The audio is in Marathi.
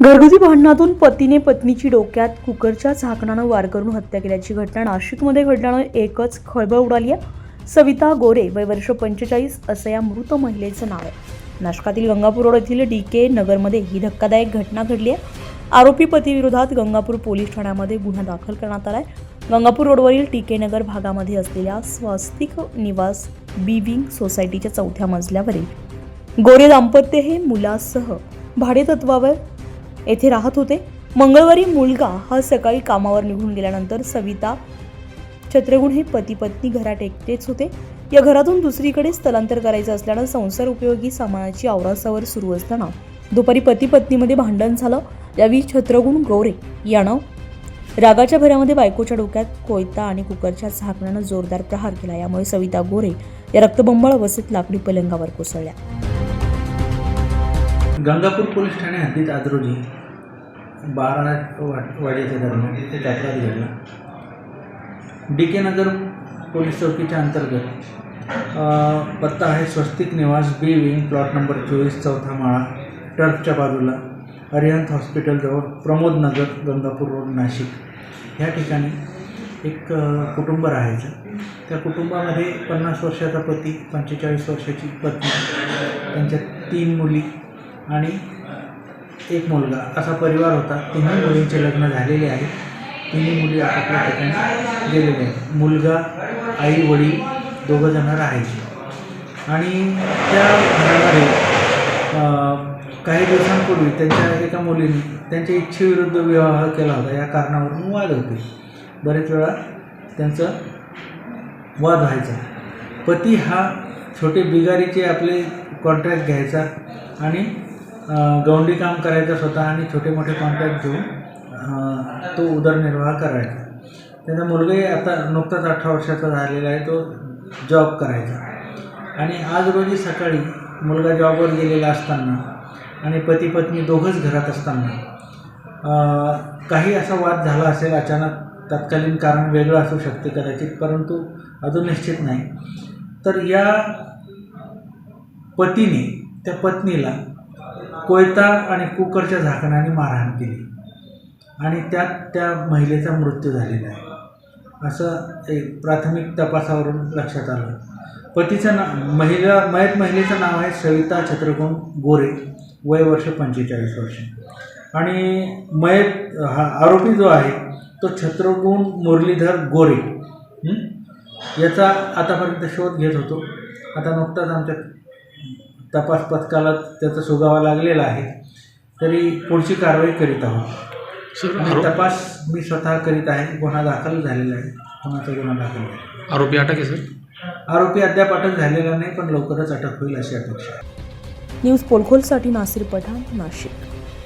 घरगुती भांडणातून पतीने पत्नीची डोक्यात कुकरच्या झाकणानं वार करून हत्या केल्याची घटना नाशिकमध्ये घडल्यानं एकच खळबळ उडाली आहे. सविता गोरे वय वर्ष पंचेचाळीस असं या मृत महिलेचं नाव आहे. नाशकातील गंगापूर रोड येथील डी के नगरमध्ये ही धक्कादायक घटना घडली आहे. आरोपी पतीविरोधात गंगापूर पोलीस ठाण्यामध्ये गुन्हा दाखल करण्यात आला आहे गंगापूर रोडवरील टी के नगर भागामध्ये असलेल्या स्वस्तिक निवास बीविंग सोसायटीच्या चौथ्या मजल्यावरील गोरे दाम्पत्य हे मुलासह भाडेतत्वावर येथे राहत होते. मंगळवारी मुलगा हा सकाळी कामावर निघून गेल्यानंतर सविता छत्रगुण हे पती पत्नी घरात एकटेच होते. या घरातून दुसरीकडे स्थलांतर करायचं असल्यानं संसार उपयोगी सामानाची आवरासावर सुरू असताना दुपारी पती पत्नीमध्ये भांडण झालं. यावेळी छत्रगुण गौरे यानं रागाच्या भरामध्ये बायकोच्या डोक्यात कोयता आणि कुकरच्या झाकण्यानं जोरदार प्रहार केला. यामुळे सविता गोरे या रक्तबंबाळ अवस्थेत लाकडी पलंगावर कोसळल्या. गंगापूर पोलीस ठाणे हद्दीत आज रोजी बारा वा- वाजेच्या दरम्यान एक अपराध घडला डी के नगर पोलीस चौकीच्या अंतर्गत पत्ता आहे स्वस्तिक निवास बी विंग प्लॉट नंबर चोवीस चौथा माळा टर्फच्या बाजूला अरिहंत हॉस्पिटलजवळ प्रमोद नगर गंगापूर रोड नाशिक. ह्या ठिकाणी एक कुटुंब राहायचं. त्या कुटुंबामध्ये पन्नास वर्षाचा पती पंचेचाळीस वर्षाची पत्नी त्यांच्या तीन मुली आणि एक मुलगा. असा परिवार होता. तिन्ही मुलींचे लग्न झालेले आहे. तिन्ही मुली आपापल्या ठिकाणी गेलेले आहेत. मुलगा आई वडील दोघं राहायचे. आणि त्या घरामध्ये काही दिवसांपूर्वी त्यांच्या एका मुलीने त्यांच्या इच्छेविरुद्ध विवाह केला होता. या कारणावरून वाद होते. बरेच वेळा त्यांचं वाद व्हायचा. पती हा छोटे बिगारीचे आपले कॉन्ट्रॅक्ट घ्यायचा आणि गवंडी गौंडी काम करायचं स्वतः आणि छोटे मोठे कॉन्ट्रॅक्ट घेऊन तो उदरनिर्वाह करायचा. त्याचा मुलगाही आता नुकताच अठरा वर्षाचा झालेला आहे तो जॉब करायचा. आणि आज रोजी सकाळी मुलगा जॉबवर गेलेला असताना आणि पती पत्नी दोघंच घरात असताना काही असा वाद झाला असेल अचानक तत्कालीन कारण वेगळं असू शकते कदाचित परंतु अजून निश्चित नाही. तर या पतीने त्या पत्नीला कोयता आणि कुकरच्या झाकणाने मारहाण केली. आणि त्यात त्या महिलेचा मृत्यू झालेला आहे. असं एक प्राथमिक तपासावरून लक्षात आलं. पतीचं ना महिला मयत महिलेचं नाव आहे सविता छत्रकोण गोरे. वय वर्ष पंचेचाळीस वर्ष. आणि मयत हा आरोपी जो आहे तो छत्रकोण मुरलीधर गोरे. याचा आतापर्यंत शोध घेत होतो. आता नुकताच आमच्या तपास पथकाला त्याचा सुगावा लागलेला आहे तरी पुढची कारवाई करीत आहोत. सर आणि आरो- तपास मी स्वतः करीत आहे गुन्हा दाखल झालेला आहे गुन्ह्याचा गुन्हा दाखल आहे. आरोपी अटक आहे सर? आरोपी अद्याप अटक झालेला नाही पण लवकरच अटक होईल अशी अपेक्षा आहे. न्यूज पोलखोलसाठी नासिर पठाण नाशिक.